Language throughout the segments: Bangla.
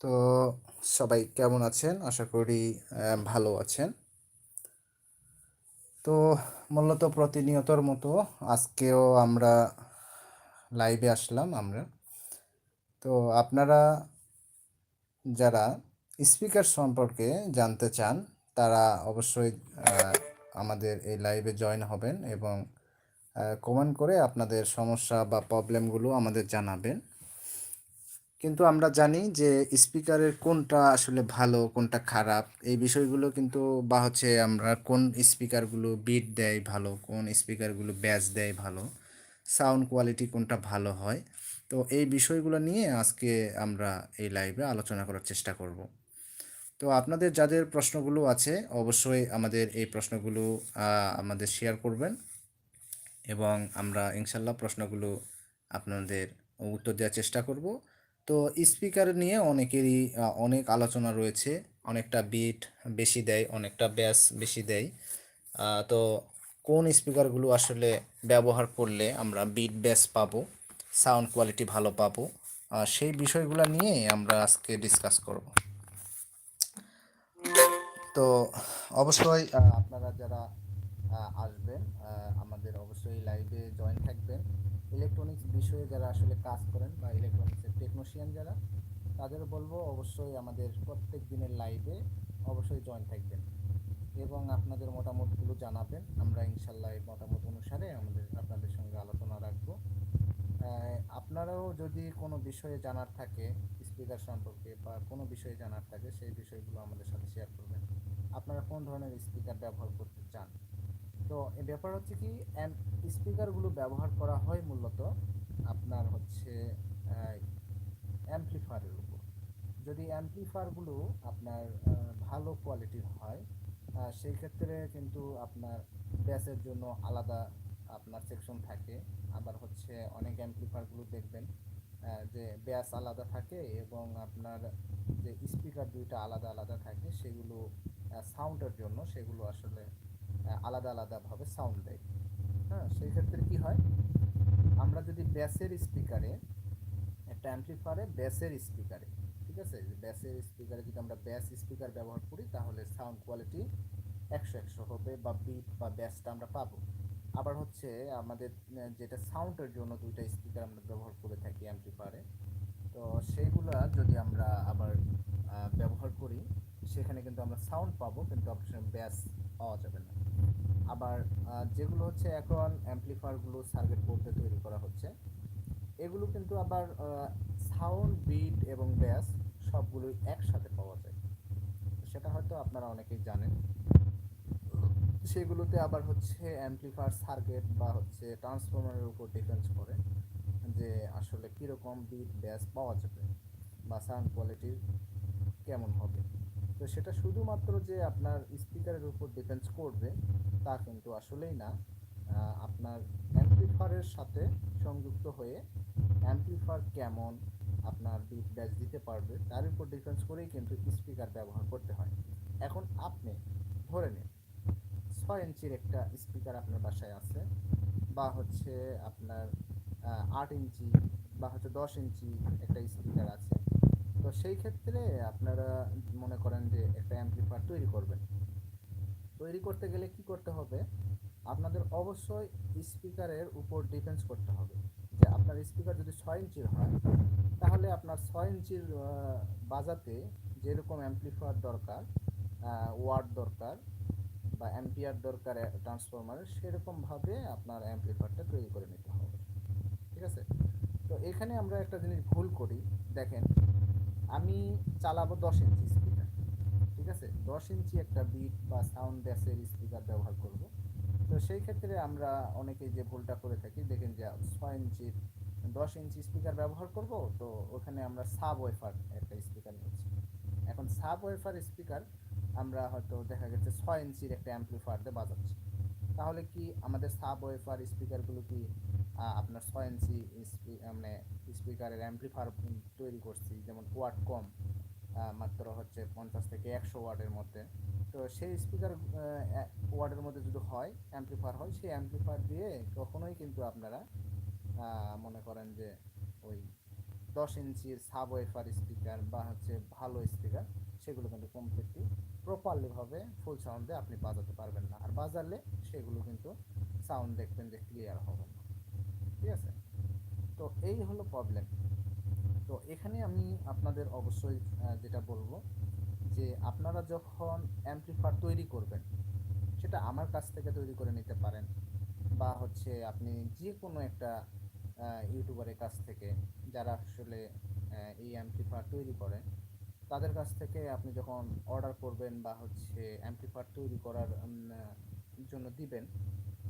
তো সবাই কেমন আছেন? আশা করি ভালো আছেন। তো মূলত প্রতিনিয়তর মতো আজকেও আমরা লাইভে আসলাম আমরা। তো আপনারা যারা স্পিকার সম্পর্কে জানতে চান, তারা অবশ্যই আমাদের এই লাইভে জয়েন হবেন এবং কমেন্ট করে আপনাদের সমস্যা বা প্রবলেমগুলো আমাদের জানাবেন। কিন্তু আমরা জানি যে স্পিকারের কোনটা আসলে ভালো, কোনটা খারাপ, এই বিষয়গুলো কিন্তু বা হচ্ছে আমরা কোন স্পিকারগুলো বিট দেয় ভালো, কোন স্পিকারগুলো ব্যাস দেয় ভালো সাউন্ড কোয়ালিটি কোনটা ভালো হয়। তো এই বিষয়গুলো নিয়ে আজকে আমরা এই লাইভে আলোচনা করার চেষ্টা করব। তো আপনাদের যাদের প্রশ্নগুলো আছে অবশ্যই আমাদের এই প্রশ্নগুলো আমাদের শেয়ার করবেন এবং আমরা ইনশাল্লাহ প্রশ্নগুলো আপনাদের উত্তর দেওয়ার চেষ্টা করব। তো স্পিকার নিয়ে অনেকেরই অনেক আলোচনা রয়েছে। অনেকটা বিট বেশি দেয়, অনেকটা ব্যাস বেশি দেয়। তো কোন স্পিকারগুলো আসলে ব্যবহার করলে আমরা বিট ব্যাস পাবো সাউন্ড কোয়ালিটি ভালো পাবো সেই বিষয়গুলো নিয়ে আমরা আজকে ডিসকাস করব। তো অবশ্যই আপনারা যারা আসবেন আমাদের অবশ্যই লাইভে জয়েন থাকবেন। ইলেকট্রনিক্স বিষয়ে যারা আসলে কাজ করেন বা ইলেকট্রনিক্সের টেকনোশিয়ান যারা, তাদের বলব অবশ্যই আমাদের প্রত্যেক দিনের লাইভে অবশ্যই জয়েন থাকবেন এবং আপনাদের মতামতগুলো জানাবেন। আমরা ইনশাল্লাহ এই মতামত অনুসারে আমাদের, আপনাদের সঙ্গে আলোচনা রাখব। আপনারাও যদি কোনো বিষয়ে জানার থাকে স্পিকার সম্পর্কে বা কোনো বিষয়ে জানার থাকে, সেই বিষয়গুলো আমাদের সাথে শেয়ার করবেন। আপনারা কোন ধরনের স্পিকার ব্যবহার করতে চান? তো এই ব্যাপার হচ্ছে কি স্পিকারগুলো ব্যবহার করা হয় মূলত আপনার হচ্ছে অ্যাম্পলিফায়ারের উপর। যদি অ্যাম্পলিফায়ারগুলো আপনার ভালো কোয়ালিটির হয় সেই ক্ষেত্রে কিন্তু আপনার ব্যাসের জন্য আলাদা আপনার সেকশন থাকে। আবার হচ্ছে অনেক অ্যাম্পলিফায়ারগুলো দেখবেন যে ব্যাস আলাদা থাকে এবং আপনার যে স্পিকার দুইটা আলাদা আলাদা থাকে, সেগুলো সাউন্ডের জন্য সেগুলো আসলে আলাদা আলাদাভাবে সাউন্ড দেয়। হ্যাঁ সেই ক্ষেত্রে কী হয়? আমরা যদি ব্যাসের স্পিকারে একটা অ্যাম্পলিফায়ারে ব্যাসের স্পিকারে ঠিক আছে? ব্যাসের স্পিকারে যদি আমরা ব্যাস স্পিকার ব্যবহার করি, তাহলে সাউন্ড কোয়ালিটি একশো একশো হবে বা বিট বা ব্যাসটা আমরা পাবো। আবার হচ্ছে আমাদের যেটা সাউন্ডের জন্য দুইটা স্পিকার আমরা ব্যবহার করে থাকি অ্যাম্পলিফায়ারে তো সেইগুলা যদি আমরা আবার ব্যবহার করি, সেখানে কিন্তু আমরা সাউন্ড পাবো, কিন্তু অপশন ব্যাস পাওয়া যাবে না। আবার যেগুলো হচ্ছে এখন অ্যাম্পলিফায়ারগুলো সার্কিট বোর্ডে তৈরি করা হচ্ছে এগুলো কিন্তু আবার সাউন্ড বিট এবং ব্যাস সবগুলোই একসাথে পাওয়া যায়। সেটা হয়তো আপনারা অনেকেই জানেন। সেগুলোতে আবার হচ্ছে অ্যাম্পলিফায়ার সার্কিট বা হচ্ছে ট্রান্সফরমারের উপর ডিপেন্ড করে যে আসলে কীরকম বিট ব্যাস পাওয়া যাবে বা সাউন্ড কোয়ালিটি কেমন হবে। তো সেটা শুধুমাত্র যে আপনার স্পিকারের উপর ডিপেন্ড করবে তা কিন্তু আসলেই না। আপনার অ্যাম্পলিফায়ারের সাথে সংযুক্ত হয়ে অ্যাম্পলিফায়ার কেমন আপনার বিট ব্যাস দিতে পারবে, তার উপর ডিপেন্ড করেই কিন্তু স্পিকার ব্যবহার করতে হয়। এখন আপনি ধরে নিন, ছয় ইঞ্চির একটা স্পিকার আপনার বাসায় আছে, বা হচ্ছে আপনার আট ইঞ্চি বা হচ্ছে দশ ইঞ্চি একটা স্পিকার আছে। তো সেই ক্ষেত্রে আপনারা মনে করেন যে একটা অ্যাম্পলিফায়ার তৈরি করবেন। তৈরি করতে গেলে কি করতে হবে? আপনাদের অবশ্যই স্পিকারের উপর ডিপেন্স করতে হবে যে আপনার স্পিকার যদি ছয় ইঞ্চির হয়, তাহলে আপনার ছয় ইঞ্চির বাজাতে যেরকম অ্যাম্পলিফায়ার দরকার ওয়ার্ড দরকার বা অ্যাম্পিয়ার দরকার ট্রান্সফরমারের সেরকমভাবে আপনার অ্যাম্পলিফায়ারটা তৈরি করে নিতে হবে। ঠিক আছে? তো এখানে আমরা একটা জিনিস ভুল করি। দেখেন, আমি চালাবো দশ ইঞ্চি স্পিকার ঠিক আছে? দশ ইঞ্চি একটা বিট বা সাউন্ড ব্যাসের স্পিকার ব্যবহার করব। তো সেই ক্ষেত্রে আমরা অনেকেই যে ভুলটা করে থাকি, দেখেন যে ছয় ইঞ্চির দশ ইঞ্চি স্পিকার ব্যবহার করব, তো ওখানে আমরা সাব ওয়েফার একটা স্পিকার নিচ্ছি এখন সাব ওয়েফার স্পিকার আমরা হয়তো দেখা গেছে ছয় ইঞ্চির একটা অ্যাম্পলিফায়ার দিয়ে বাজাচ্ছি। তাহলে কি আমাদের সাব ওয়েফার স্পিকারগুলো কি আপনার ছয় ইঞ্চি মানে স্পিকারের অ্যাম্পলিফায়ার তৈরি করছি? যেমন ওয়াট কম মাত্র হচ্ছে পঞ্চাশ থেকে একশো ওয়াটের মধ্যে। তো সেই স্পিকার ওয়ার্ডের মধ্যে যদি হয় অ্যাম্পলিফায়ার হয়, সেই অ্যাম্পলিফায়ার দিয়ে কখনোই কিন্তু আপনারা মনে করেন যে ওই দশ ইঞ্চির সাব ওয়েফার স্পিকার বা হচ্ছে ভালো স্পিকার সেগুলো কিন্তু কমপ্লিটলি প্রপারলিভাবে ফুল সাউন্ডে আপনি বাজাতে পারবেন না। আর বাজালে সেগুলো কিন্তু সাউন্ড দেখবেন যে ক্লিয়ার হবে না। ঠিক আছে? তো এই হলো প্রবলেম তো এখানে আমি আপনাদের অবশ্যই যেটা বলব যে আপনারা যখন অ্যাম্পলিফায়ার তৈরি করবেন, সেটা আমার কাছ থেকে তৈরি করে নিতে পারেন বা হচ্ছে আপনি যে কোনো একটা ইউটিউবারের কাছ থেকে যারা আসলে এই অ্যাম্পলিফায়ার তৈরি করে তাদের কাছ থেকে আপনি যখন অর্ডার করবেন বা হচ্ছে অ্যাম্পলিফায়ার তৈরি করার জন্য দিবেন,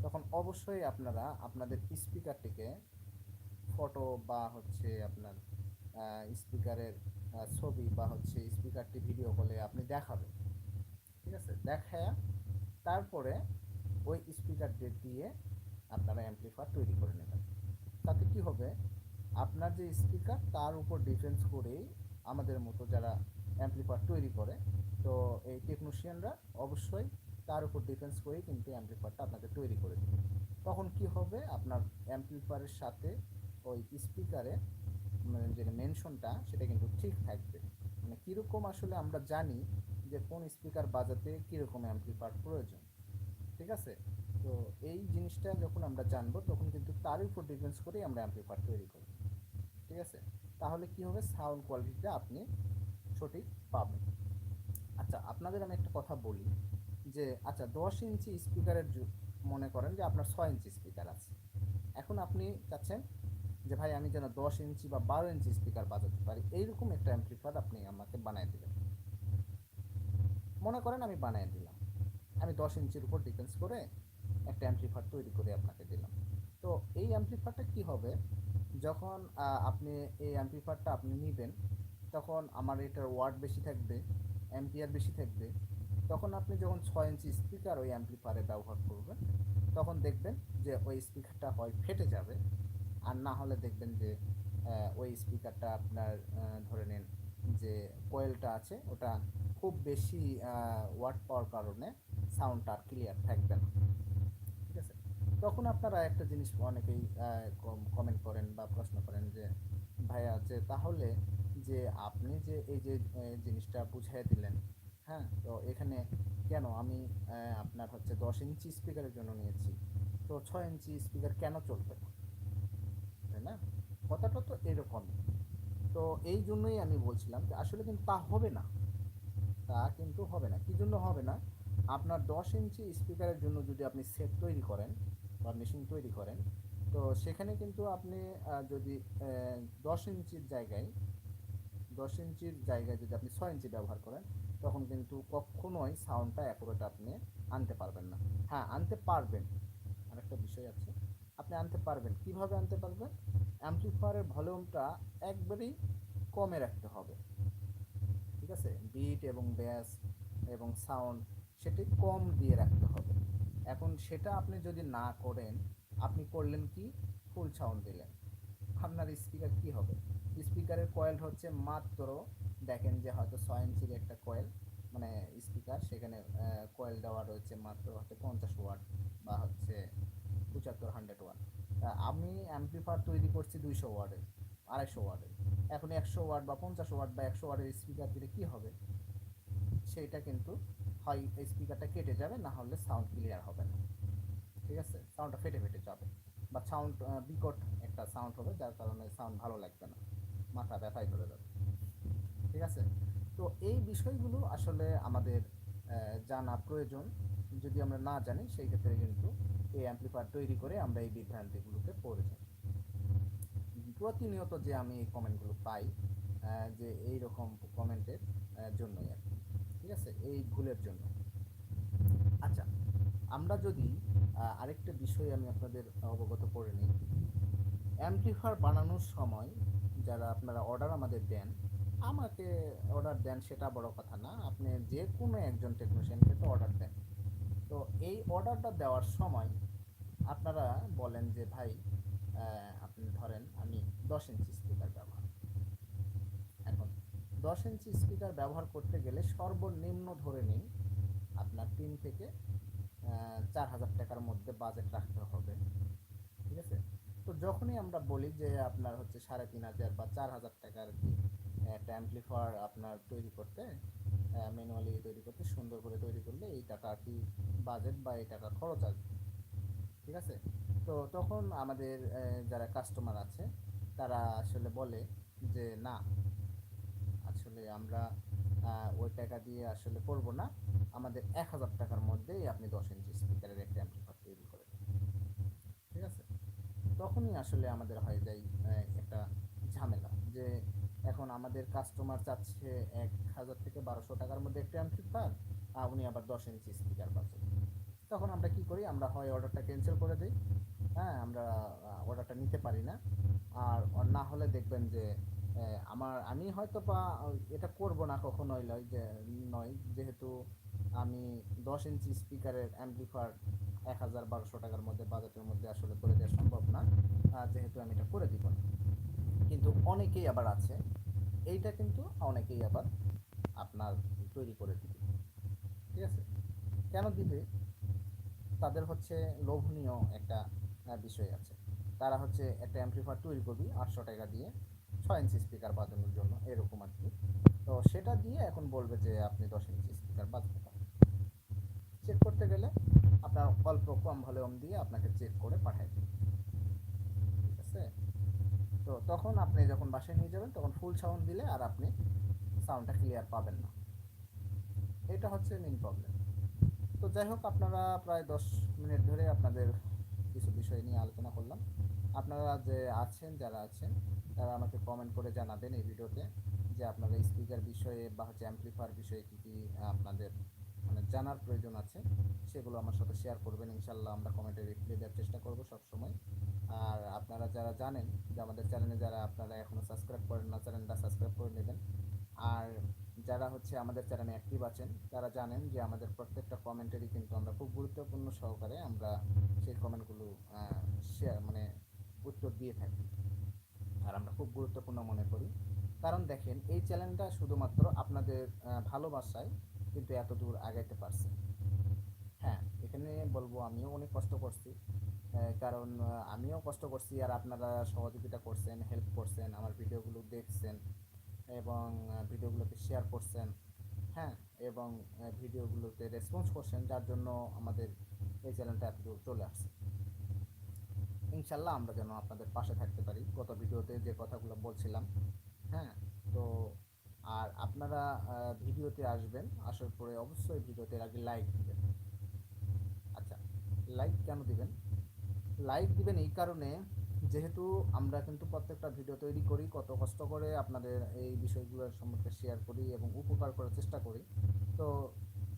তখন অবশ্যই আপনারা আপনাদের স্পিকারটিকে ফটো বা হচ্ছে আপনার স্পিকারের ছবি বা হচ্ছে স্পিকারটি ভিডিও কলে আপনি দেখাবেন। ঠিক আছে? দেখায়া তারপরে ওই স্পিকার দিয়ে আপনারা অ্যাম্পলিফায়ার তৈরি করে নেবেন। তাতে কি হবে? আপনার যে স্পিকার তার উপর ডিফেন্স করেই আমাদের মতো যারা অ্যাম্পলিফায়ার তৈরি করে, তো এই টেকনিশিয়ানরা অবশ্যই তার উপর ডিফেন্স করেই কিন্তু অ্যাম্পলিফায়ারটা আপনাকে তৈরি করে দেবে। তখন কি হবে? আপনার অ্যাম্পলিফায়ারের সাথে ওই স্পিকারে যে মেনশনটা সেটা কিন্তু ঠিক থাকবে। মানে কীরকম আসলে আমরা জানি যে কোন স্পিকার বাজাতে কীরকম অ্যাম্পলিফায়ার প্রয়োজন, ঠিক আছে? তো এই জিনিসটা যখন আমরা জানব, তখন কিন্তু তার উপর ডিফেন্স করেই আমরা অ্যাম্পলিফায়ার তৈরি করব, ঠিক আছে? তাহলে কি হবে? সাউন্ড কোয়ালিটিটা আপনি সঠিক পাবেন। আচ্ছা আপনাদের আমি একটা কথা বলি যে আচ্ছা দশ ইঞ্চি স্পিকারের মনে করেন যে আপনার ছয় ইঞ্চি স্পিকার আছে। এখন আপনি চাচ্ছেন যে ভাই, আমি যেন দশ ইঞ্চি বা বারো ইঞ্চি স্পিকার বাজাতে পারি, এইরকম একটা অ্যাম্পলিফায়ার আপনি আমাকে বানিয়ে দিলেন মনে করেন আমি বানিয়ে দিলাম। আমি দশ ইঞ্চির উপর ডিফেন্স করে একটা অ্যাম্পলিফায়ার তৈরি করে আপনাকে দিলাম। তো এই অ্যাম্পলিফায়ারটা কি হবে? যখন আপনি এই অ্যাম্পলিফায়ারটা আপনি নেবেন, তখন আমার এটার ওয়াট বেশি থাকবে অ্যাম্পিয়ার বেশি থাকবে। তখন আপনি যখন ছয় ইঞ্চি স্পিকার ওই অ্যাম্পলিফায়ারে ব্যবহার করবেন, তখন দেখবেন যে ওই স্পিকারটা হয় ফেটে যাবে। আর না হলে দেখবেন যে ওই স্পিকারটা আপনার ধরে নিন যে কোয়েলটা আছে, ওটা খুব বেশি ওয়াট পাওয়ার কারণে সাউন্ডটা আর ক্লিয়ার থাকবে না। ঠিক আছে? তখন আপনারা একটা জিনিস অনেকেই কমেন্ট করেন বা প্রশ্ন করেন যে, ভাইয়া, যে তাহলে যে আপনি যে এই যে জিনিসটা বুঝিয়ে দিলেন হ্যাঁ তো এখানে কেন আমি আপনার হচ্ছে দশ ইঞ্চি স্পিকারের জন্য নিয়েছি, তো ছয় ইঞ্চি স্পিকার কেন চলবে না? তাই না? কথাটা তো এরকমই তো এই জন্যই আমি বলছিলাম যে আসলে কিন্তু তা হবে না। তা কিন্তু হবে না। কি জন্য হবে না? আপনার দশ ইঞ্চি স্পিকারের জন্য যদি আপনি সেট তৈরি করেন বা মেশিন তৈরি করেন, তো সেখানে কিন্তু আপনি যদি দশ ইঞ্চির জায়গায়, দশ ইঞ্চির জায়গায় যদি আপনি ছয় ইঞ্চি ব্যবহার করেন, তখন কিন্তু কখনোই সাউন্ডটা অ্যাকুরেট আপনি আনতে পারবেন না। হ্যাঁ আনতে পারবেন। আরেকটা বিষয় আছে। আপনি আনতে পারবেন। কীভাবে আনতে পারবেন? অ্যাম্পলিফায়ারের ভলিউমটা একবারেই কমে রাখতে হবে। ঠিক আছে? বিট এবং ব্যাস এবং সাউন্ড সেটি কম দিয়ে রাখতে হবে। এখন সেটা আপনি যদি না করেন, আপনি করলেন কি? ফুল সাউন্ড দিলেন। আপনার স্পিকার কি হবে? স্পিকারের কয়েল হচ্ছে মাত্র, দেখেন যে হয়তো ছয় ইঞ্চির একটা কয়েল মানে স্পিকার, সেখানে কয়েল দেওয়া রয়েছে মাত্র হচ্ছে পঞ্চাশ ওয়াট। পঁচাত্তর, হান্ড্রেড ওয়াট আমি অ্যাম্পলিফায়ার তৈরি করছি দুইশো ওয়ার্ডের আড়াইশো ওয়ার্ডের এখন একশো ওয়াট বা পঞ্চাশ ওয়াট বা একশো ওয়ার্ডের স্পিকার দিলে কী হবে? সেইটা কিন্তু হয় স্পিকারটা কেটে যাবে, না হলে সাউন্ড ক্লিয়ার হবে না। ঠিক আছে? সাউন্ডটা ফেটে ফেটে যাবে। বা সাউন্ড বিকট একটা সাউন্ড হবে, যার কারণে সাউন্ড ভালো লাগবে না। মাথা ব্যথায় ধরে যাবে। ঠিক আছে? তো এই বিষয়গুলো আসলে আমাদের জানা প্রয়োজন। যদি আমরা না জানি, সেই ক্ষেত্রে কিন্তু এই অ্যাম্পলিফায়ার তৈরি করে আমরা এই বিভ্রান্তিগুলোকে পড়ে যাই। প্রতিনিয়ত যে আমি এই কমেন্টগুলো পাই যে এই রকম কমেন্টের জন্যই আর ঠিক আছে? এই ভুলের জন্য। আচ্ছা আমরা যদি আরেকটা বিষয় আমি আপনাদের অবগত করে নিই। অ্যাম্পলিফায়ার বানানোর সময় যারা আপনারা অর্ডার আমাদের দেন, আমাকে অর্ডার দেন সেটা বড় কথা না। আপনি যে কোনো একজন টেকনিশিয়ানকে তো অর্ডার দেন। তো এই অর্ডারটা দেওয়ার সময় আপনারা বলেন যে, ভাই আপনি ধরেন আমি দশ ইঞ্চি স্পিকার ব্যবহার এখন দশ ইঞ্চি স্পিকার ব্যবহার করতে গেলে সর্বনিম্ন ধরে নিন আপনার তিন থেকে চার হাজার টাকার মধ্যে বাজেট রাখতে হবে। ঠিক আছে? তো যখনই আমরা বলি যে, আপনার হচ্ছে সাড়ে তিন হাজার বা চার হাজার টাকা আর কি একটা অ্যাম্পলিফায়ার আপনার তৈরি করতে ম্যানুয়ালি তৈরি করতে, সুন্দর করে তৈরি করলে এই টাকা আর কি বাজেট বা এই টাকা খরচ আসবে। ঠিক আছে? তো তখন আমাদের যারা কাস্টমার আছে, তারা আসলে বলে যে, না, আসলে আমরা ওই টাকা দিয়ে আসলে করব না। আমাদের এক হাজার টাকার মধ্যেই আপনি দশ ইঞ্চি স্পিকারের একটা অ্যাম্পলিফায়ার তৈরি করে। ঠিক আছে? তখনই আসলে আমাদের হয়ে যায় একটা ঝামেলা যে এখন আমাদের কাস্টমার চাচ্ছে এক হাজার থেকে বারোশো টাকার মধ্যে একটা অ্যাম্পলিফায়ার আর উনি আবার দশ ইঞ্চি স্পিকার পাচ্ছেন। তখন আমরা কি করি, আমরা হয় অর্ডারটা ক্যান্সেল করে দিই হ্যাঁ আমরা অর্ডারটা নিতে পারি না। আর না হলে দেখবেন যে আমার, আমি হয়তো বা এটা করব না কখনোই নয় যে, নয়, যেহেতু আমি দশ ইঞ্চি স্পিকারের অ্যাম্পলিফায়ার এক হাজার বারোশো টাকার মধ্যে বাজেটের মধ্যে আসলে করে দেওয়া সম্ভব না যেহেতু আমি এটা করে দিব না। কিন্তু অনেকেই আবার আছে। এইটা কিন্তু অনেকেই আবার আপনার তৈরি করে দিবে। ঠিক আছে? কেন দিবে? তাদের হচ্ছে লোভনীয় একটা বিষয় আছে। তারা হচ্ছে একটা অ্যাম্পলিফায়ার তৈরি করবি আটশো টাকা দিয়ে ছয় ইঞ্চি স্পিকার বাজানোর জন্য, এরকম আর কি। তো সেটা দিয়ে এখন বলবে যে আপনি দশ ইঞ্চি স্পিকার বাজাতে পারেন। চেক করতে গেলে আপনার অল্প কম ভলিউম দিয়ে আপনাকে চেক করে দেবে। ঠিক আছে? তো তখন আপনি যখন বাসায় নিয়ে যাবেন, তখন ফুল সাউন্ড দিলে আর আপনি সাউন্ডটা ক্লিয়ার পাবেন না। এটা হচ্ছে মেন প্রবলেম তো যাই হোক, আপনারা প্রায় দশ মিনিট ধরে আপনাদের কিছু বিষয় নিয়ে আলোচনা করলাম। আপনারা যে আছেন, যারা আছেন, তারা আমাকে কমেন্ট করে জানাবেন এই ভিডিওতে যে আপনারা স্পিকার বিষয়ে বা হচ্ছে অ্যাম্পলিফায়ার বিষয়ে কী কী আপনাদের মানে জানার প্রয়োজন আছে, সেগুলো আমার সাথে শেয়ার করবেন ইনশাল্লাহ আমরা কমেন্টে রিপ্লাই দেওয়ার চেষ্টা করব সবসময়। আর আপনারা যারা জানেন যে আমাদের চ্যানেলে যারা আপনারা এখনও সাবস্ক্রাইব করেন না চ্যানেলটা সাবস্ক্রাইব করে নেবেন। আর যারা হচ্ছে আমাদের চ্যানেলে অ্যাক্টিভ আছেন, তারা জানেন যে আমাদের প্রত্যেকটা কমেন্টেরই কিন্তু আমরা খুব গুরুত্বপূর্ণ সহকারে আমরা সেই কমেন্টগুলো শেয়ার মানে উত্তর দিয়ে থাকি। আর আমরা খুব গুরুত্বপূর্ণ মনে করি। কারণ দেখেন, এই চ্যানেলটা শুধুমাত্র আপনাদের ভালোবাসায় কিন্তু এত দূর আগাইতে পারছে। হ্যাঁ এখানে বলব আমিও অনেক কষ্ট করছি। কারণ আমিও কষ্ট করছি আর আপনারা সহযোগিতা করছেন হেল্প করছেন, আমার ভিডিওগুলো দেখছেন এবং ভিডিওগুলোকে শেয়ার করছেন। হ্যাঁ এবং ভিডিওগুলোতে রেসপন্স করছেন, যার জন্য আমাদের এই চ্যানেলটা এত দূর চলে আসছে। ইনশাল্লাহ আমরা যেন আপনাদের পাশে থাকতে পারি। গত ভিডিওতে যে কথাগুলো বলছিলাম হ্যাঁ তো আর আপনারা ভিডিওতে আসবেন, আসার পরে অবশ্যই ভিডিওতে আগে লাইক দিবেন। আচ্ছা লাইক কেন দিবেন? লাইক দিবেন এই কারণে যেহেতু আমরা কিন্তু প্রত্যেকটা ভিডিও তৈরি করি, কত কষ্ট করে আপনাদের এই বিষয়গুলোর সম্পর্কে শেয়ার করি এবং উপকার করার চেষ্টা করি। তো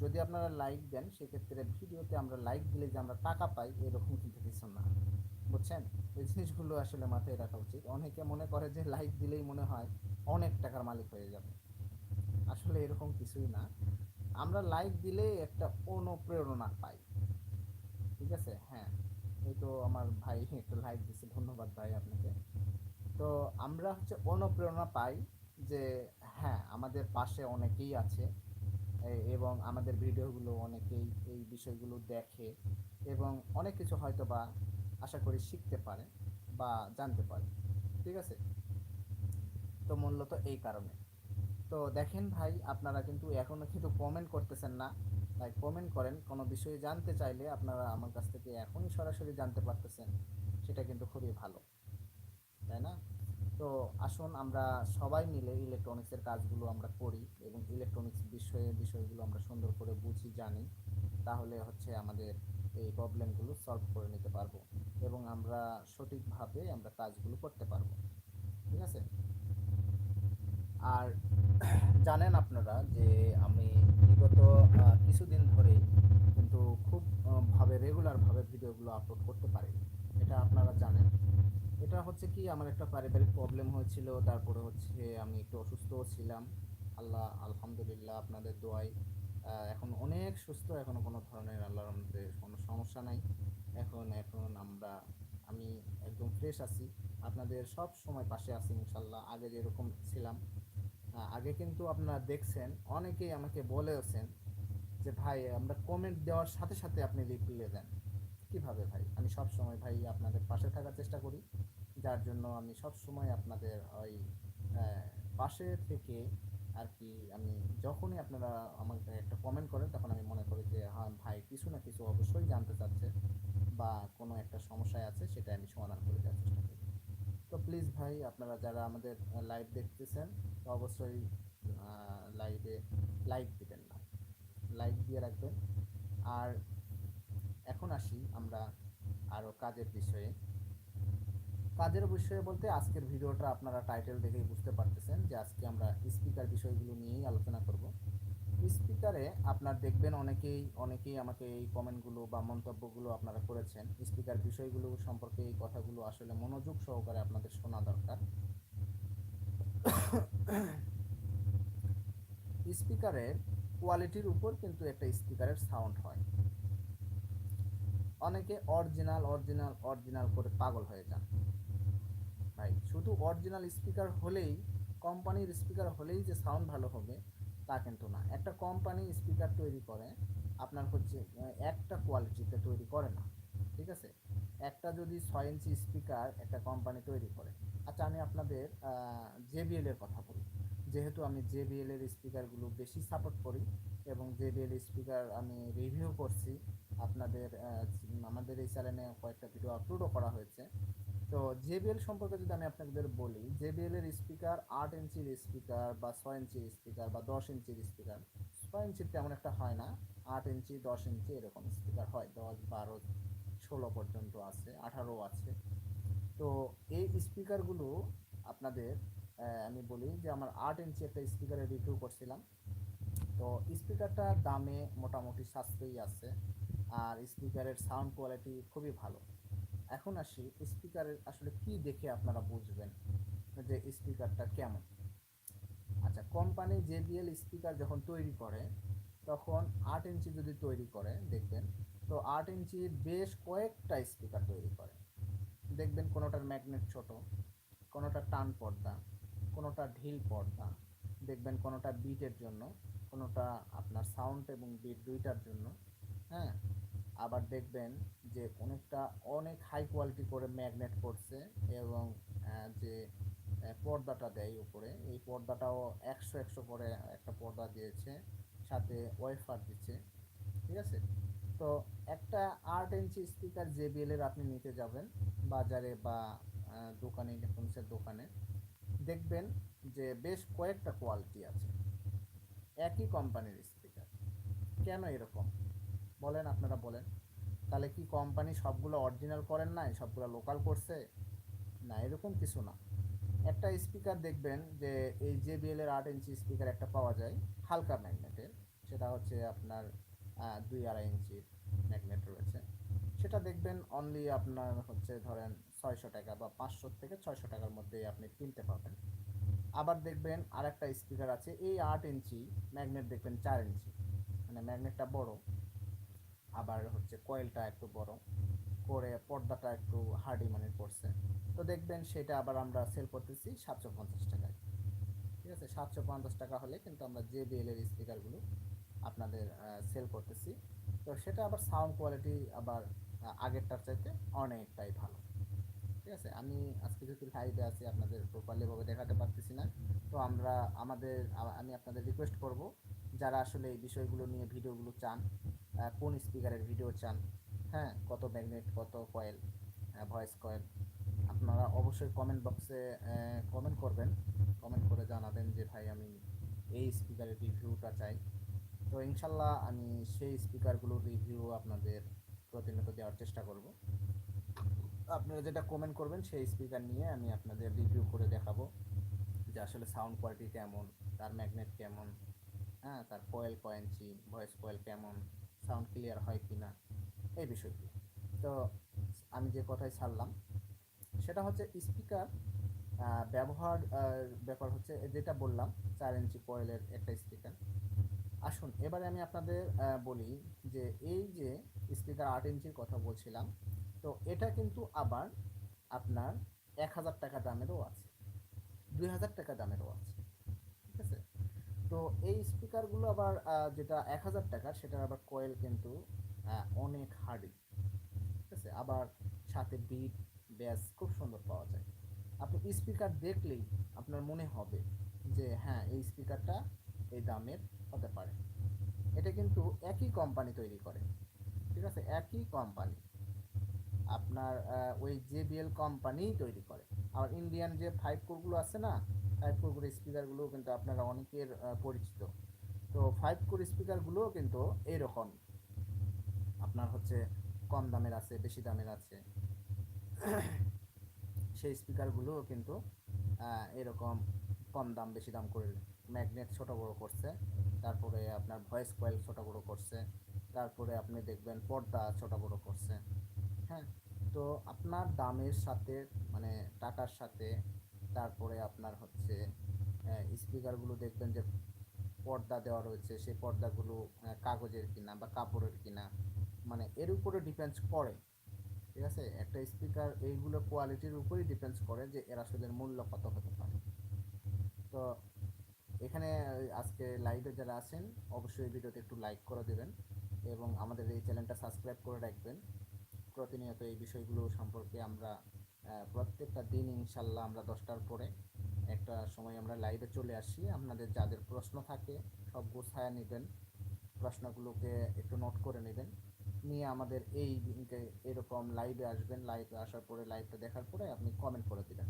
যদি আপনারা লাইক দেন, সেক্ষেত্রে ভিডিওতে আমরা লাইক দিলে যে আমরা টাকা পাই, এরকম কিন্তু কিছু না। বুঝছেন? এই জিনিসগুলো আসলে মাথায় রাখা উচিত। অনেকে মনে করে যে লাইক দিলেই মনে হয় অনেক টাকার মালিক হয়ে যাবে। আসলে এরকম কিছুই না। আমরা লাইক দিলে একটা অনুপ্রেরণা পাই। ঠিক আছে? হ্যাঁ। এই তো আমার ভাই একটু লাইক দিচ্ছে ধন্যবাদ ভাই আপনাকে। তো আমরা হচ্ছে অনুপ্রেরণা পাই যে হ্যাঁ আমাদের পাশে অনেকেই আছে। এবং আমাদের ভিডিওগুলো অনেকেই এই বিষয়গুলো দেখে। এবং অনেক কিছু হয়তো বা আশা করি শিখতে পারে বা জানতে পারে। ঠিক আছে? তো মূলত এই কারণে। তো দেখেন ভাই, আপনারা কিন্তু এখনও কিন্তু কমেন্ট করতেছেন না। তাই কমেন্ট করেন, কোনো বিষয়ে জানতে চাইলে আপনারা আমার কাছ থেকে এখনই সরাসরি জানতে পারতেছেন। সেটা কিন্তু খুবই ভালো। তাই না? তো আসুন আমরা সবাই মিলে ইলেকট্রনিক্সের কাজগুলো আমরা করি এবং ইলেকট্রনিক্স বিষয়ে বিষয়গুলো আমরা সুন্দর করে বুঝি, জানি। তাহলে হচ্ছে আমাদের এই প্রবলেমগুলো সলভ করে নিতে পারব এবং আমরা সঠিকভাবে আমরা কাজগুলো করতে পারব। ঠিক আছে? আর জানেন আপনারা যে আমি বিগত কিছুদিন ধরেই কিন্তু খুব ভাবে রেগুলারভাবে ভিডিওগুলো আপলোড করতে পারি এটা আপনারা জানেন। এটা হচ্ছে কি, আমার একটা পারিবারিক প্রবলেম হয়েছিল, তারপরে হচ্ছে আমি একটু অসুস্থও ছিলাম। আল্লাহ, আলহামদুলিল্লাহ আপনাদের দোয়ায় এখন অনেক সুস্থ, এখনও কোনো ধরনের আল্লাহর মধ্যে কোনো সমস্যা নাই। এখন এখন আমরা, আমি একদম ফ্রেশ আছি। আপনাদের সব সময় পাশে আছি, ইনশাল্লাহ। আগে যেরকম ছিলাম আগে কিন্তু আপনারা দেখছেন, অনেকেই আমাকে বলেছেন যে, ভাই, আমরা কমেন্ট দেওয়ার সাথে সাথে আপনি রিপ্লাই দেন। কীভাবে ভাই? আমি সব সময় ভাই আপনাদের পাশে থাকার চেষ্টা করি। যার জন্য আমি সব সময় আপনাদের ওই পাশে থেকে আর কি আমি যখনই আপনারা আমাকে একটা কমেন্ট করেন, তখন আমি মনে করি যে হ্যাঁ ভাই, কিছু না কিছু অবশ্যই জানতে চাচ্ছে বা কোনো একটা সমস্যায় আছে সেটা আমি সমাধান করে দেওয়ার চেষ্টা করি। তো প্লিজ ভাই, আপনারা যারা আমাদের লাইভ দেখতেছেন অবশ্যই লাইভে লাইক দিবেন না। লাইক দিয়ে রাখবেন। আর এখন আসি আমরা আরও কাজের বিষয়ে। কাজের বিষয়ে বলতে আজকের ভিডিওটা আপনারা টাইটেল দেখেই বুঝতে পারতেছেন যে আজকে আমরা স্পিকার বিষয়গুলো নিয়েই আলোচনা করব। স্পিকারে আপনার দেখবেন অনেকেই অনেকেই আমাকে এই কমেন্টগুলো বা মন্তব্যগুলো আপনারা করেছেন। স্পিকার বিষয়গুলো সম্পর্কে এই কথাগুলো আসলে মনোযোগ সহকারে আপনাদের শোনা দরকার। স্পিকারের কোয়ালিটির উপর কিন্তু একটা স্পিকারের সাউন্ড হয়। অনেকে অরিজিনাল অরিজিনাল অরিজিনাল করে পাগল হয়ে যান। ভাই শুধু অরিজিনাল স্পিকার হলেই কোম্পানির স্পিকার হলেই যে সাউন্ড ভালো হবে, তা কিন্তু না। একটা কোম্পানি স্পিকার তৈরি করে, আপনার হচ্ছে একটা কোয়ালিটিতে তৈরি করে না। ঠিক আছে? একটা যদি ছয় ইঞ্চি স্পিকার একটা কোম্পানি তৈরি করে। আচ্ছা আমি আপনাদের জেবিএল এর কথা বলি। যেহেতু আমি জেবিএল এর স্পিকারগুলো বেশি সাপোর্ট করি এবং জেবিএল স্পিকার আমি রিভিউ করছি, আপনাদের আমাদের এই চ্যানেলে কয়েকটা ভিডিও আপলোডও করা হয়েছে। তো জেবিএল সম্পর্কে যদি আমি আপনাদের বলি জেবিএল এর স্পিকার আট ইঞ্চির স্পিকার বা ছয় ইঞ্চির স্পিকার বা দশ ইঞ্চির স্পিকার ছয় ইঞ্চির তেমন একটা হয় না। আট ইঞ্চি, দশ ইঞ্চি এরকম স্পিকার হয়। দশ, বারো, ষোলো পর্যন্ত আছে, আঠারো আছে। তো এই স্পিকারগুলো আপনাদের আমি বলি যে আমার আট ইঞ্চি একটা স্পিকারের রিভিউ করছিলাম। তো স্পিকারটা দামে মোটামুটি সাশ্রয়ী আছে। আর স্পিকারের সাউন্ড কোয়ালিটি খুবই ভালো। এখন আসি স্পিকারের আসলে কি দেখে আপনারা বুঝবেন যে স্পিকারটা কেমন? আচ্ছা কোম্পানি জেবিএল স্পিকার যখন তৈরি করে, তখন আট ইঞ্চি যদি তৈরি করে, দেখবেন, তো আট ইঞ্চির বেশ কয়েকটা স্পিকার তৈরি করে। দেখবেন কোনোটার ম্যাগনেট ছোট, কোনোটা টান পর্দা, কোনোটা ঢিল পর্দা, দেখবেন কোনোটা বিটের জন্য, কোনোটা আপনার সাউন্ড এবং বিট দুইটার জন্য হ্যাঁ? আবার দেখবেন যে অনেকটা, অনেক হাই কোয়ালিটি করে ম্যাগনেট করছে এবং যে পর্দাটা দেয় উপরে, এই পর্দাটাও একশো একশো করে একটা পর্দা দিয়েছে, সাথে ওয়েফার দিচ্ছে, ঠিক আছে? তো একটা আট ইঞ্চি স্পিকার জেবিএল এর আপনি নিতে যাবেন বাজারে বা দোকানে, ইলেকট্রনিক্সের দোকানে। দেখবেন যে বেশ কয়েকটা কোয়ালিটি আছে। একই কোম্পানির স্পিকার কেন এরকম? বলেন, আপনারা বলেন। তাহলে কি কোম্পানি সবগুলো অরিজিনাল করেন নাই? সবগুলো লোকাল করছে? না, এরকম কিছু না। একটা স্পিকার দেখবেন যে এই জেবিএল এর আট ইঞ্চি স্পিকার একটা পাওয়া যায়, হালকা ম্যাগনেটের সেটা হচ্ছে আপনার দুই আড়াই ইঞ্চির ম্যাগনেট রয়েছে। সেটা দেখবেন অনলি আপনার হচ্ছে ধরেন ছয়শো টাকা বা পাঁচশো থেকে ছয়শো টাকার মধ্যে আপনি কিনতে পাবেন আবার দেখবেন আরেকটা স্পিকার আছে, এই আট ইঞ্চি ম্যাগনেট দেখবেন চার ইঞ্চি মানে ম্যাগনেটটা বড়। আবার হচ্ছে কয়েলটা একটু বড় করে পর্দাটা একটু হার্ডি মানের করছে। তো দেখবেন সেটা আবার আমরা সেল করতেছি সাতশো পঞ্চাশ টাকায়। ঠিক আছে? সাতশো পঞ্চাশ টাকা হলে কিন্তু আমরা যে বিএলের স্পিকারগুলো আপনাদের সেল করতেছি। তো সেটা আবার সাউন্ড কোয়ালিটি আবার আগেরটার চাইতে অনেকটাই ভালো। ঠিক আছে? আমি আজকে যেহেতু লাইভে আছি, আপনাদের প্রপারলি ভাবে দেখাতে পারতেছি না। তো আমরা আমাদের আমি আপনাদের রিকোয়েস্ট করব, যারা আসলে এই বিষয়গুলো নিয়ে ভিডিওগুলো চান কোন স্পিকারের ভিডিও চান? হ্যাঁ কত ম্যাগনেট কত কয়েল ভয়েস কয়েল আপনারা অবশ্যই কমেন্ট বক্সে কমেন্ট করবেন। কমেন্ট করে জানাবেন যে, ভাই, আমি এই স্পিকারের রিভিউটা চাই। তো ইনশাল্লাহ আমি সেই স্পিকারগুলোর রিভিউ আপনাদের প্রতিনিয়ত দেওয়ার চেষ্টা করব। আপনারা যেটা কমেন্ট করবেন, সেই স্পিকার নিয়ে আমি আপনাদের রিভিউ করে দেখাবো যে, আসলে সাউন্ড কোয়ালিটি কেমন, তার ম্যাগনেট কেমন হ্যাঁ তার কয়েল কয়েন্সি ভয়েস কয়েল কেমন সাউন্ড ক্লিয়ার হয় কি না এই বিষয়টি তো আমি যে কথাই ছাড়লাম, সেটা হচ্ছে স্পিকার ব্যবহার ব্যাপার হচ্ছে যেটা বললাম, চার ইঞ্চি কয়েলের একটা স্পিকার আসুন, এবারে আমি আপনাদের বলি যে এই যে স্পিকার আট ইঞ্চির কথা বলছিলাম, তো এটা কিন্তু আবার আপনার এক হাজার টাকা দামেরও আছে, দুই হাজার টাকা দামেরও আছে, ঠিক আছে? তো এই স্পিকারগুলো আবার যেটা এক হাজার টাকার সেটার আবার কয়েল কিন্তু অনেক হার্ডি ঠিক আছে? আবার সাথে বিট ব্যাস খুব সুন্দর পাওয়া যায়। আপনি স্পিকার দেখলেই আপনার মনে হবে যে হ্যাঁ এই স্পিকারটা এই দামের হতে পারে। এটা কিন্তু একই কোম্পানি তৈরি করে। ঠিক আছে? একই কোম্পানি আপনার ওই জেবিএল কোম্পানিই তৈরি করে। আর ইন্ডিয়ান যে ফাইভ কোরগুলো আছে না ফাইভ কোরগুলো স্পিকারগুলো কিন্তু আপনারা অনেকের পরিচিত। তো ফাইভ কোর স্পিকারগুলোও কিন্তু এইরকম আপনার হচ্ছে কম দামের আছে, বেশি দামের আছে। সেই স্পিকারগুলোও কিন্তু এরকম কম দাম, বেশি দাম করে ম্যাগনেট ছোটো বড়ো করছে। তারপরে আপনার ভয়েস কয়েল ছোটো বড়ো করছে। তারপরে আপনি দেখবেন পর্দা ছোটো বড়ো করছে। হ্যাঁ তো আপনার দামের সাথে মানে টাকার সাথে তারপরে আপনার হচ্ছে স্পিকারগুলো দেখবেন যে পর্দা দেওয়া রয়েছে, সেই পর্দাগুলো কাগজের কিনা বা কাপড়ের কিনা মানে এর উপরে ডিপেন্ডস করে, ঠিক আছে? একটা স্পিকার এইগুলো কোয়ালিটির উপরেই ডিপেন্ডস করে যে এর আসলে মূল্য কত হতে পারে। তো এখানে আজকে লাইভে যারা আছেন, অবশ্যই ভিডিওতে একটু লাইক করে দেবেন এবং আমাদের এই চ্যানেলটা সাবস্ক্রাইব করে রাখবেন। প্রতিনিয়ত এই বিষয়গুলো সম্পর্কে আমরা প্রত্যেকটা দিন ইনশাল্লাহ আমরা দশটার পরে একটা সময় আমরা লাইভে চলে আসি। আপনাদের যাদের প্রশ্ন থাকে, সব গোছায়া নেবেন। প্রশ্নগুলোকে একটু নোট করে নেবেন। নিয়ে আমাদের এই এরকম লাইভে আসবেন। লাইভে আসার পরে লাইভটা দেখার পরে আপনি কমেন্ট করে দেবেন।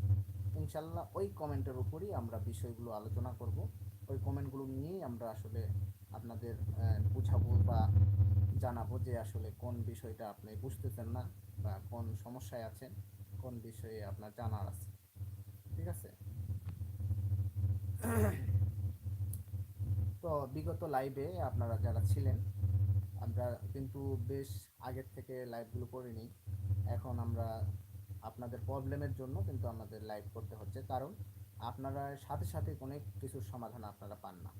ইনশাল্লাহ ওই কমেন্টের উপরই আমরা বিষয়গুলো আলোচনা করব। ওই কমেন্টগুলো নিয়েই আমরা আসলে আপনাদের বুঝাবো বা জানাব যে আসলে কোন বিষয়টা আপনি বুঝতেছেন না বা কোন সমস্যায় আছেন। কোন বিষয়ে আপনার জানার আছে? ঠিক আছে? তো বিগত লাইভে আপনারা যারা ছিলেন আমরা কিন্তু বেশ আগের থেকে লাইভগুলো করিনি। এখন আমরা আপনাদের প্রবলেমের জন্য কিন্তু আমাদের লাইভ করতে হচ্ছে। কারণ আপনারা সাথে সাথে অনেক কিছুর সমাধান আপনারা পান না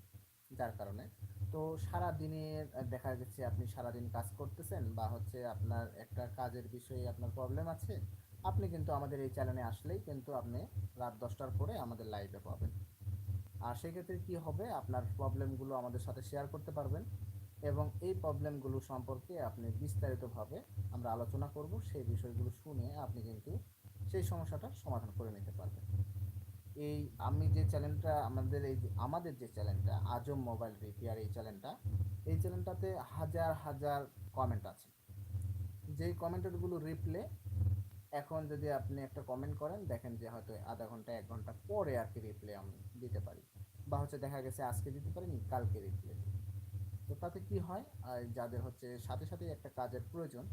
যার কারণে। তো সারা আহ, দেখা যাচ্ছে আপনি সারাদিন কাজ করতেছেন বা হচ্ছে আপনার একটা কাজের বিষয়ে আপনার প্রবলেম আছে আপনি কিন্তু আমাদের এই চ্যানেলে আসলেই কিন্তু আপনি রাত দশটার পরে আমাদের লাইভে পাবেন। আর সেক্ষেত্রে কি হবে? আপনার প্রবলেমগুলো আমাদের সাথে শেয়ার করতে পারবেন এবং এই প্রবলেমগুলো সম্পর্কে আপনি বিস্তারিতভাবে আমরা আলোচনা করব। সেই বিষয়গুলো শুনে আপনি কিন্তু সেই সমস্যাটার সমাধান করে নিতে পারবেন। এই আমি যে চ্যানেলটা আমাদের এই আমাদের যে চ্যানেলটা আজম মোবাইল রিপেয়ার এই চ্যানেলটা এই চ্যানেলটাতে হাজার হাজার কমেন্ট আছে। যেই কমেন্টগুলো রিপ্লে এখন যদি আপনি একটা কমেন্ট করেন, দেখেন যে হয়তো আধা ঘণ্টা, এক ঘণ্টা পরে আর কি রিপ্লে আমি দিতে পারি। বা হচ্ছে দেখা গেছে আজকে দিতে পারিনি, কালকে রিপ্লে তো তাতে কি হয়? আর যাদের হচ্ছে সাথে সাথে একটা কাজের প্রয়োজন,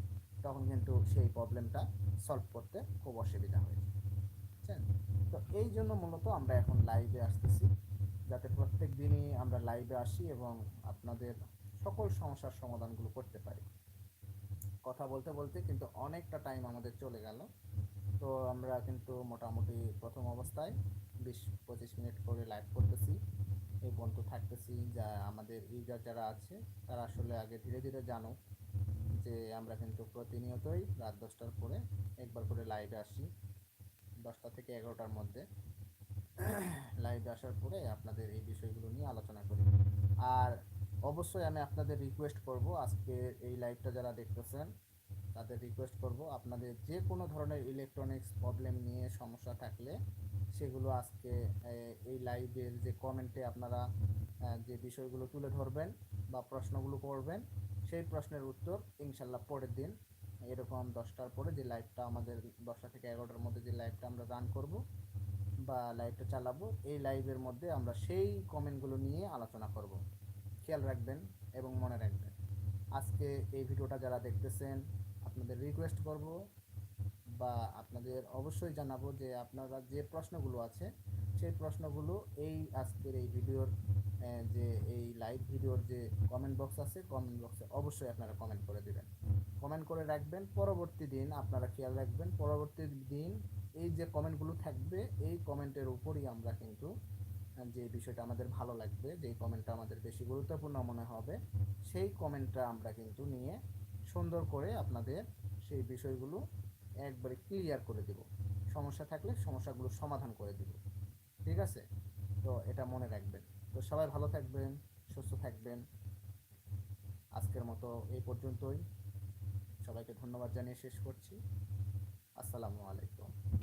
তখন কিন্তু সেই প্রবলেমটা সলভ করতে খুব অসুবিধা হয়ে যায়। বুঝছেন? তো এই জন্য মূলত আমরা এখন লাইভে আসতেছি। যাতে প্রত্যেক দিনই আমরা লাইভে আসি এবং আপনাদের সকল সমস্যার সমাধানগুলো করতে পারি। কথা বলতে বলতে কিন্তু অনেকটা টাইম আমাদের চলে গেল। তো আমরা কিন্তু মোটামুটি প্রথম অবস্থায় বিশ পঁচিশ মিনিট করে লাইভ করতেছি। এই বন্ধু থাকতেছি, যা আমাদের ইউজার যারা আছে, তারা আসলে আগে ধীরে ধীরে জানো যে আমরা কিন্তু প্রতিনিয়তই রাত দশটার পরে একবার করে লাইভে আসি। দশটা থেকে এগারোটার মধ্যে লাইভে আসার পরে আপনাদের এই বিষয়গুলো নিয়ে আলোচনা করি। আর অবশ্যই আমি আপনাদের রিকোয়েস্ট করব। আজকে এই লাইভটা যারা দেখতেছেন, তাদের রিকোয়েস্ট করব আপনাদের যে কোনো ধরনের ইলেকট্রনিক্স প্রবলেম নিয়ে সমস্যা থাকলে সেগুলো আজকে এই লাইভের যে কমেন্টে আপনারা যে বিষয়গুলো তুলে ধরবেন বা প্রশ্নগুলো করবেন, সেই প্রশ্নের উত্তর ইনশাল্লাহ পরের দিন এরকম দশটার পরে যে লাইভটা আমাদের দশটা থেকে এগারোটার মধ্যে যে লাইভটা আমরা রান করব বা লাইভটা চালাবো, এই লাইভের মধ্যে আমরা সেই কমেন্টগুলো নিয়ে আলোচনা করব। খেয়াল রাখবেন এবং মনে রাখবেন। আজকে এই ভিডিওটা যারা দেখতেছেন, আপনাদের রিকোয়েস্ট করব বা আপনাদের অবশ্যই জানাব যে আপনারা যে প্রশ্নগুলো আছে, সেই প্রশ্নগুলো এই আজকের এই ভিডিওর যে এই লাইভ ভিডিওর যে কমেন্ট বক্স আছে কমেন্ট বক্সে অবশ্যই আপনারা কমেন্ট করে দেবেন। কমেন্ট করে রাখবেন, পরবর্তী দিন আপনারা খেয়াল রাখবেন, পরবর্তী দিন এই যে কমেন্টগুলো থাকবে, এই কমেন্টের উপরই আমরা কিন্তু যে বিষয়টা আমাদের ভালো লাগবে যে কমেন্টটা আমাদের বেশি গুরুত্বপূর্ণ মনে হবে, সেই কমেন্টটা আমরা কিন্তু নিয়ে সুন্দর করে আপনাদের সেই বিষয়গুলো একবারে ক্লিয়ার করে দেব। সমস্যা থাকলে সমস্যাগুলো সমাধান করে দেব। ঠিক আছে? তো এটা মনে রাখবেন। তো সবাই ভালো থাকবেন, সুস্থ থাকবেন। আজকের মতো এই পর্যন্তই। সবাইকে ধন্যবাদ জানিয়ে শেষ করছি। আসসালামু আলাইকুম।